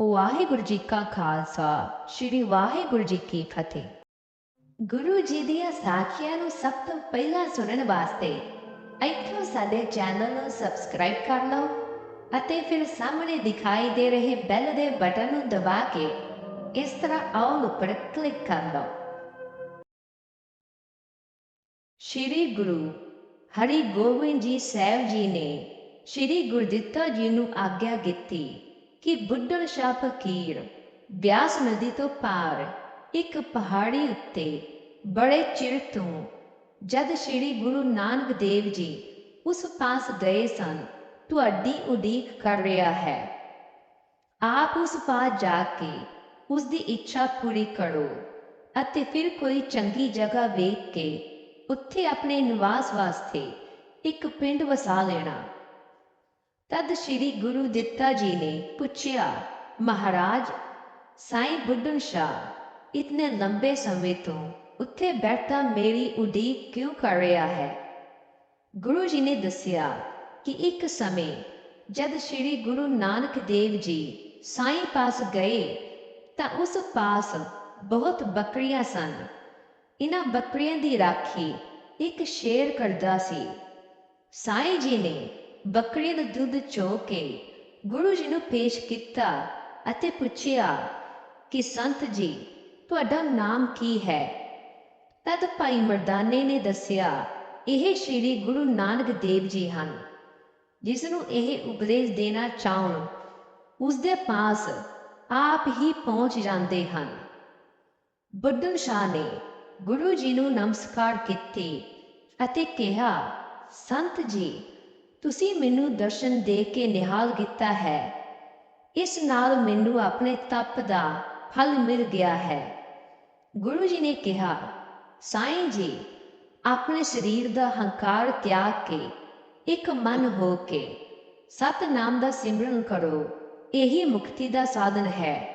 ਵਾਹਿਗੁਰੂ ਜੀ ਕਾ ਖਾਲਸਾ, ਸ੍ਰੀ ਵਾਹਿਗੁਰੂ ਜੀ ਕੀ ਫਤਿਹ। ਗੁਰੂ ਜੀ ਦੀਆਂ ਸਾਖੀਆਂ ਨੂੰ ਸਭ ਤੋਂ ਪਹਿਲਾਂ ਸੁਣਨ ਵਾਸਤੇ ਇੱਥੋਂ ਸਾਡੇ ਚੈਨਲ ਨੂੰ ਸਬਸਕ੍ਰਾਈਬ ਕਰ ਲਓ ਅਤੇ ਫਿਰ ਸਾਹਮਣੇ ਦਿਖਾਈ ਦੇ ਰਹੇ ਬੈਲ ਦੇ ਬਟਨ ਨੂੰ ਦਬਾ ਕੇ ਇਸ ਤਰ੍ਹਾਂ ਆਲ ਉੱਪਰ ਕਲਿੱਕ ਕਰ ਲਓ। ਸ਼੍ਰੀ ਗੁਰੂ ਹਰੀ ਗੋਬਿੰਦ ਜੀ ਸਾਹਿਬ ਜੀ ਨੇ ਸ਼੍ਰੀ ਗੁਰਦਿੱਤਾ ਜੀ ਨੂੰ ਆਗਿਆ ਕੀਤੀ ਕਿ ਬੁੱਢਣ ਸ਼ਾਹ ਫਕੀਰ ਬਿਆਸ ਨਦੀ ਤੋਂ ਪਾਰ ਇੱਕ ਪਹਾੜੀ ਉੱਤੇ ਬੜੇ ਚਿਰ ਤੋਂ ਜਦ ਸ਼੍ਰੀ ਗੁਰੂ ਨਾਨਕ ਦੇਵ ਜੀ ਉਸ ਪਾਸ ਗਏ ਸਨ, ਤੁਹਾਡੀ ਉਡੀਕ ਕਰ ਰਿਹਾ ਹੈ। ਆਪ ਉਸ ਪਾਸ ਜਾ ਕੇ ਉਸ ਦੀ ਇੱਛਾ ਪੂਰੀ ਕਰੋ ਅਤੇ ਫਿਰ ਕੋਈ ਚੰਗੀ ਜਗ੍ਹਾ ਵੇਖ ਕੇ ਉੱਥੇ ਆਪਣੇ ਨਿਵਾਸ ਵਾਸਤੇ ਇੱਕ ਪਿੰਡ ਵਸਾ ਲੈਣਾ। ਤਦ ਸ਼੍ਰੀ ਗੁਰੂ ਦਿੱਤਾ ਜੀ ਨੇ ਪੁੱਛਿਆ, ਮਹਾਰਾਜ, ਸਾਈਂ ਬੁੱਢਨ ਸ਼ਾਹ, ਇਤਨੇ ਲੰਬੇ ਸਮੇਂ ਤੋਂ ਉੱਥੇ ਬੈਠਾ ਮੇਰੀ ਉਡੀਕ ਕਿਉਂ ਕਰ ਰਿਹਾ ਹੈ? ਗੁਰੂ ਜੀ ਨੇ ਦੱਸਿਆ ਕਿ ਇੱਕ ਸਮੇਂ ਜਦ ਸ਼੍ਰੀ ਗੁਰੂ ਨਾਨਕ ਦੇਵ ਜੀ ਸਾਈਂ ਪਾਸ ਗਏ, ਤਾਂ ਉਸ ਪਾਸ ਬਹੁਤ ਬੱਕਰੀਆਂ ਸਨ। ਇਹਨਾਂ ਬੱਕਰੀਆਂ ਦੀ ਰਾਖੀ ਇੱਕ ਸ਼ੇਰ ਕਰਦਾ ਸੀ। ਸਾਈਂ ਜੀ ਨੇ ਬੱਕਰੀ ਦਾ ਦੁੱਧ ਚੋ ਕੇ ਗੁਰੂ ਜੀ ਨੂੰ ਪੇਸ਼ ਕੀਤਾ ਅਤੇ ਪੁੱਛਿਆ ਕਿ ਸੰਤ ਜੀ ਤੁਹਾਡਾ ਨਾਮ ਕੀ ਹੈ ਤਦ ਭਾਈ ਮਰਦਾਨੇ ਨੇ ਦੱਸਿਆ ਇਹ ਸ਼੍ਰੀ ਗੁਰੂ ਨਾਨਕ ਦੇਵ ਜੀ ਹਨ ਜਿਸ ਨੂੰ ਇਹ ਉਪਦੇਸ਼ ਦੇਣਾ ਚਾਹਣ ਉਸ ਦੇ ਪਾਸ ਆਪ ਹੀ ਪਹੁੰਚ ਜਾਂਦੇ ਹਨ ਬੁੱਢਨ ਸ਼ਾਹ ਨੇ ਗੁਰੂ ਜੀ ਨੂੰ ਨਮਸਕਾਰ ਕੀਤੀ ਅਤੇ ਕਿਹਾ ਸੰਤ ਜੀ ਤੁਸੀਂ ਮੈਨੂੰ ਦਰਸ਼ਨ ਦੇ ਕੇ ਨਿਹਾਲ ਕੀਤਾ ਹੈ। ਇਸ ਨਾਲ ਮੈਨੂੰ ਆਪਣੇ ਤਪ ਦਾ ਫਲ ਮਿਲ ਗਿਆ ਹੈ। ਗੁਰੂ ਜੀ ਨੇ ਕਿਹਾ, ਸਾਈਂ ਜੀ, ਆਪਣੇ ਸਰੀਰ ਦਾ ਹੰਕਾਰ ਤਿਆਗ ਕੇ, ਇੱਕ ਮਨ ਹੋ ਕੇ ਸਤਨਾਮ ਦਾ ਸਿਮਰਨ ਕਰੋ। ਇਹੀ ਮੁਕਤੀ ਦਾ ਸਾਧਨ ਹੈ।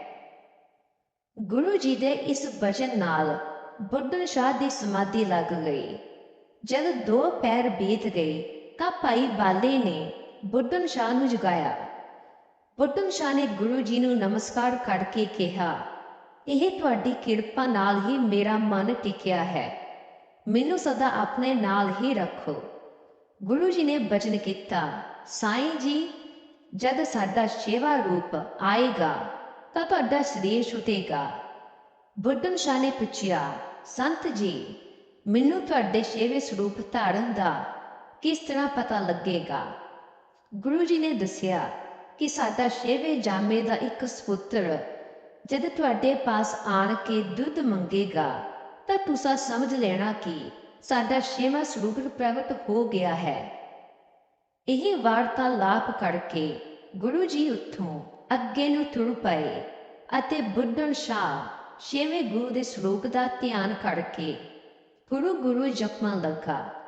ਗੁਰੂ ਜੀ ਦੇ ਇਸ ਬਚਨ ਨਾਲ ਬੁੱਢਨ ਸ਼ਾਹ ਦੀ ਸਮਾਧੀ ਲੱਗ ਗਈ। ਜਦ ਦੋ ਪੈਰ ਬੀਤ ਗਏ ਤਾਂ ਭਾਈ ਬਾਲੇ ਨੇ ਬੁੱਢਨ ਸ਼ਾਹ ਨੂੰ ਜਗਾਇਆ। ਬੁੱਢਨ ਸ਼ਾਹ ਨੇ ਗੁਰੂ ਜੀ ਨੂੰ ਨਮਸਕਾਰ ਕਰਕੇ ਕਿਹਾ, ਇਹ ਤੁਹਾਡੀ ਕਿਰਪਾ ਨਾਲ ਹੀ ਮੇਰਾ ਮਨ ਟਿਕਿਆ ਹੈ। ਮੈਨੂੰ ਸਦਾ ਆਪਣੇ ਨਾਲ ਹੀ ਰੱਖੋ। ਗੁਰੂ ਜੀ ਨੇ ਬਚਨ ਕੀਤਾ, ਸਾਈਂ ਜੀ, ਜਦ ਸਾਡਾ ਸੇਵਾ ਰੂਪ ਆਏਗਾ, ਤਾਂ ਤੁਹਾਡਾ ਸਰੀਰ ਛੁੱਟੇਗਾ ਬੁੱਢਨ ਸ਼ਾਹ ਨੇ ਪੁੱਛਿਆ, ਸੰਤ ਜੀ, ਮੈਨੂੰ ਤੁਹਾਡੇ ਸੇਵੇ ਸਰੂਪ ਧਾਰਨ ਦਾ ਕਿਸ ਤਰ੍ਹਾਂ ਪਤਾ ਲੱਗੇਗਾ? ਗੁਰੂ ਜੀ ਨੇ ਦੱਸਿਆ ਕਿ ਸਾਡਾ ਛੇਵੇਂ ਜਾਮੇ ਦਾ ਇੱਕ ਸਪੁੱਤਰ ਜਦ ਤੁਹਾਡੇ ਪਾਸ ਆਣ ਕੇ ਦੁੱਧ ਮੰਗੇਗਾ, ਤਾਂ ਤੁਸੀਂ ਸਮਝ ਲੈਣਾ ਕਿ ਸਾਡਾ ਛੇਵਾਂ ਸਰੂਪ ਪ੍ਰਗਟ ਹੋ ਗਿਆ ਹੈ। ਇਹ ਵਾਰਤਾਲਾਪ ਕਰਕੇ ਗੁਰੂ ਜੀ ਉੱਥੋਂ ਅੱਗੇ ਨੂੰ ਤੁਰ ਪਏ ਅਤੇ ਬੁੱਢਣ ਸ਼ਾਹ ਛੇਵੇਂ ਗੁਰੂ ਦੇ ਸਰੂਪ ਦਾ ਧਿਆਨ ਕਰਕੇ ਗੁਰੂ ਗੁਰੂ ਜਪਣ ਲੱਗਾ।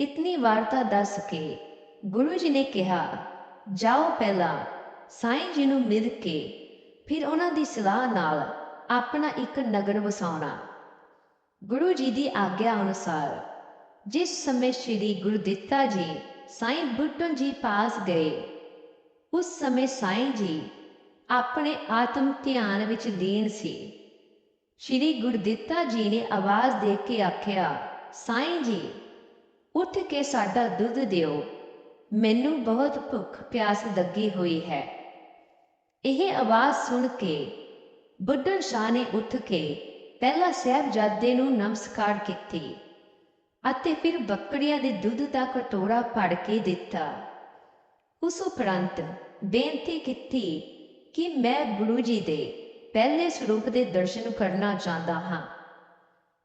ਇਤਨੀ ਵਾਰਤਾ ਦੱਸ ਕੇ ਗੁਰੂ ਜੀ ਨੇ ਕਿਹਾ, ਜਾਓ ਪਹਿਲਾਂ ਸਾਈਂ ਜੀ ਨੂੰ ਮਿਲ ਕੇ ਫਿਰ ਉਹਨਾਂ ਦੀ ਸਲਾਹ ਨਾਲ ਆਪਣਾ ਇੱਕ ਨਗਰ ਵਸਾਉਣਾ। ਗੁਰੂ ਜੀ ਦੀ ਆਗਿਆ ਅਨੁਸਾਰ ਜਿਸ ਸਮੇਂ ਸ੍ਰੀ ਗੁਰਦਿੱਤਾ ਜੀ ਸਾਈਂ ਬੁੱਢਨ ਜੀ ਪਾਸ ਗਏ, ਉਸ ਸਮੇਂ ਸਾਈਂ ਜੀ ਆਪਣੇ ਆਤਮ ਧਿਆਨ ਵਿੱਚ ਲੀਨ ਸੀ। ਸ੍ਰੀ ਗੁਰਦਿੱਤਾ ਜੀ ਨੇ ਆਵਾਜ਼ ਦੇ ਕੇ ਆਖਿਆ, ਸਾਈਂ ਜੀ ਉੱਠ ਕੇ ਸਾਡਾ ਦੁੱਧ ਦਿਓ। ਮੈਨੂੰ ਬਹੁਤ ਭੁੱਖ ਪਿਆਸ ਲੱਗੀ ਹੋਈ ਹੈ। ਇਹ ਆਵਾਜ਼ ਸੁਣ ਕੇ ਬੁੱਢਣ ਸ਼ਾਹ ਨੇ ਉੱਠ ਕੇ ਪਹਿਲਾ ਸਾਹਿਬਜ਼ਾਦੇ ਨੂੰ ਨਮਸਕਾਰ ਕੀਤੀ ਅਤੇ ਫਿਰ ਬੱਕਰੀਆਂ ਦੇ ਦੁੱਧ ਦਾ ਕਟੋਰਾ ਭੜ ਕੇ ਦਿੱਤਾ। ਉਸ ਉਪਰੰਤ ਬੇਨਤੀ ਕੀਤੀ ਕਿ ਮੈਂ ਗੁਰੂ ਜੀ ਦੇ ਪਹਿਲੇ ਸਰੂਪ ਦੇ ਦਰਸ਼ਨ ਕਰਨਾ ਚਾਹੁੰਦਾ ਹਾਂ।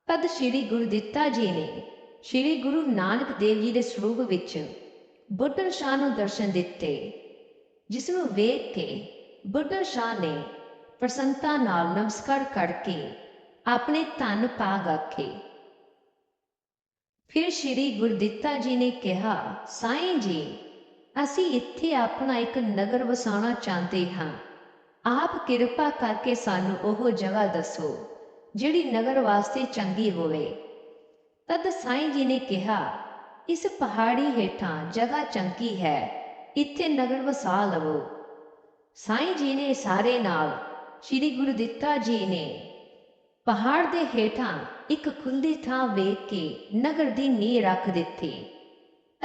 ਤਦ ਸ੍ਰੀ ਗੁਰਦਿੱਤਾ ਜੀ ਨੇ ਸ੍ਰੀ ਗੁਰੂ ਨਾਨਕ ਦੇਵ ਜੀ ਦੇ ਸਰੂਪ ਵਿੱਚ ਬੁੱਢਣ ਸ਼ਾਹ ਨੂੰ ਦਰਸ਼ਨ ਦਿੱਤੇ ਜਿਸ ਨੂੰ ਵੇਖ ਕੇ ਬੁੱਢਣ ਸ਼ਾਹ ਨੇ ਪ੍ਰਸੰਨਤਾ ਨਾਲ ਨਮਸਕਾਰ ਕਰਕੇ ਆਪਣੇ ਧੰਨ ਪਾਗ ਆਖੇ। ਫਿਰ ਸ੍ਰੀ ਗੁਰਦਿੱਤਾ ਜੀ ਨੇ ਕਿਹਾ, ਸਾਈਂ ਜੀ, ਅਸੀਂ ਇੱਥੇ ਆਪਣਾ ਇੱਕ ਨਗਰ ਵਸਾਉਣਾ ਚਾਹੁੰਦੇ ਹਾਂ। ਆਪ ਕਿਰਪਾ ਕਰਕੇ ਸਾਨੂੰ ਉਹ ਜਗ੍ਹਾ ਦੱਸੋ, ਜਿਹੜੀ ਨਗਰ ਵਾਸਤੇ ਚੰਗੀ ਹੋਵੇ। ਤਦ ਸਾਈਂ ਜੀ ਨੇ ਕਿਹਾ, ਇਸ ਪਹਾੜੀ ਹੇਠਾਂ ਜਗ੍ਹਾ ਚੰਗੀ ਹੈ, ਇੱਥੇ ਨਗਰ ਵਸਾ ਲਵੋ। ਸਾਈਂ ਜੀ ਨੇ ਸਾਰੇ ਨਾਲ ਸ੍ਰੀ ਗੁਰੂ ਦਿੱਤਾ ਜੀ ਨੇ। ਪਹਾੜ ਦੇ ਹੇਠਾਂ ਇੱਕ ਖੁੱਲੀ ਥਾਂ ਵੇਖ ਕੇ ਨਗਰ ਦੀ ਨੀਂਹ ਰੱਖ ਦਿੱਤੀ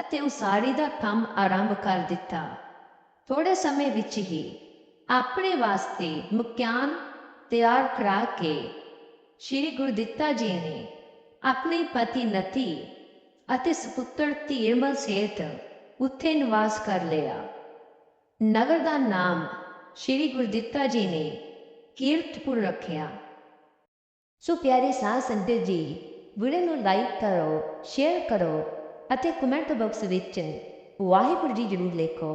ਅਤੇ ਉਸਾਰੀ ਦਾ ਕੰਮ ਆਰੰਭ ਕਰ ਦਿੱਤਾ। ਥੋੜੇ ਸਮੇਂ ਵਿੱਚ ਹੀ ਆਪਣੇ ਵਾਸਤੇ ਮਕਾਨ ਤਿਆਰ ਕਰਾ ਕੇ ਸ੍ਰੀ ਗੁਰਦਿੱਤਾ ਜੀ ਨੇ ਆਪਣੇ ਪਤੀ ਨਤੀ ਅਤੇ ਸੁਪੁੱਤਰ ਧੀਰਮਲ ਸੇਠ ਉੱਥੇ ਨਿਵਾਸ ਕਰ ਲਿਆ। ਨਗਰ ਦਾ ਨਾਮ ਸ੍ਰੀ ਗੁਰਦਿੱਤਾ ਜੀ ਨੇ ਕੀਰਤਪੁਰ ਰੱਖਿਆ। ਸੋ ਪਿਆਰੇ ਸਾਧ ਸੰਗਤ ਜੀ ਵੀਡੀਓ ਨੂੰ ਲਾਈਕ ਕਰੋ ਸ਼ੇਅਰ ਕਰੋ ਅਤੇ ਕਮੈਂਟ ਬਾਕਸ ਵਿੱਚ ਵਾਹਿਗੁਰੂ ਜੀ ਜ਼ਰੂਰ ਲਿਖੋ।